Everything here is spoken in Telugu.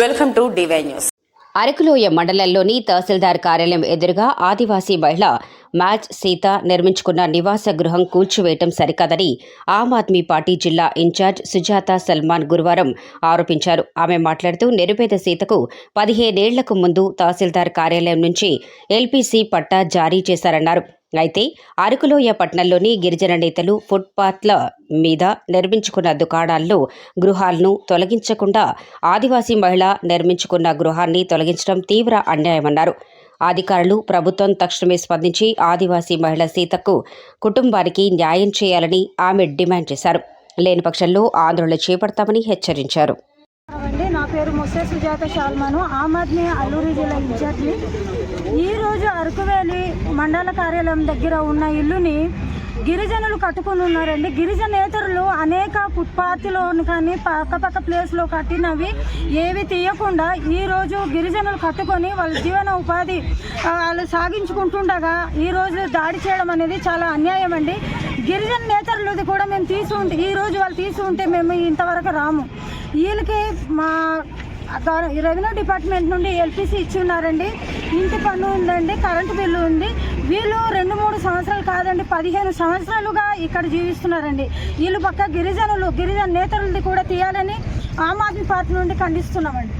Welcome to DY news. Arakuloya మండలంలోని తహసీల్దార్ కార్యాలయం ఎదురుగా ఆదివాసీ మహిళ మ్యాచ్ సీత నిర్మించుకున్న నివాస గృహం కూల్చివేయటం సరికాదని ఆమ్ ఆద్మీ పార్టీ జిల్లా ఇన్ఛార్జ్ సుజాత సల్మాన్ గురువారం ఆరోపించారు. ఆమె మాట్లాడుతూ నిరుపేద సీతకు పదిహేనేళ్ళకు ముందు తహసీల్దార్ కార్యాలయం నుంచి ఎల్పీసీ పట్టా జారీ చేశారన్నారు. అయితే అరకులోయ పట్టణంలోని గిరిజన నేతలు ఫుట్పాత్ల మీద నిర్మించుకున్న దుకాణాల్లో గృహాలను తొలగించకుండా ఆదివాసీ మహిళ నిర్మించుకున్న గృహాన్ని తొలగించడం తీవ్ర అన్యాయమన్నారు. అధికారులు ప్రభుత్వం తక్షణమే స్పందించి ఆదివాసీ మహిళ సీతకు కుటుంబానికి న్యాయం చేయాలని ఆమె డిమాండ్ చేశారు. లేని పక్షంలో ఆందోళన చేపడతామని హెచ్చరించారు. పేరు ముస్సే సుజాత షాల్మాను ఆమ్ ఆద్మీ అల్లూరి జిల్లా ఇన్ఛార్జి. ఈరోజు అరకువేలి మండల కార్యాలయం దగ్గర ఉన్న ఇల్లుని గిరిజనులు కట్టుకుని ఉన్నారండి గిరిజనేతరులు అనేక ఫుట్పాత్లో కానీ పక్కపక్క ప్లేస్లో కట్టినవి ఏవి తీయకుండా ఈరోజు గిరిజనులు కట్టుకొని వాళ్ళ జీవన ఉపాధి వాళ్ళు సాగించుకుంటుండగా ఈరోజు దాడి చేయడం అనేది చాలా అన్యాయం అండి. గిరిజన నేతరులది కూడా మేము తీసి ఉంటే వాళ్ళు తీసి ఉంటే మేము ఇంతవరకు రాము. వీళ్ళకి మా రెవెన్యూ డిపార్ట్మెంట్ నుండి ఎల్పిసి ఇచ్చి ఉన్నారండి. ఇంటి పన్ను ఉందండి కరెంటు బిల్లు ఉంది. వీళ్ళు రెండు మూడు సంవత్సరాలు కాదండి పదిహేను సంవత్సరాలుగా ఇక్కడ జీవిస్తున్నారండి. వీళ్ళు పక్క గిరిజనులు గిరిజన నేతలది కూడా తీయాలని ఆమ్ ఆద్మీ పార్టీ నుండి ఖండిస్తున్నామండి.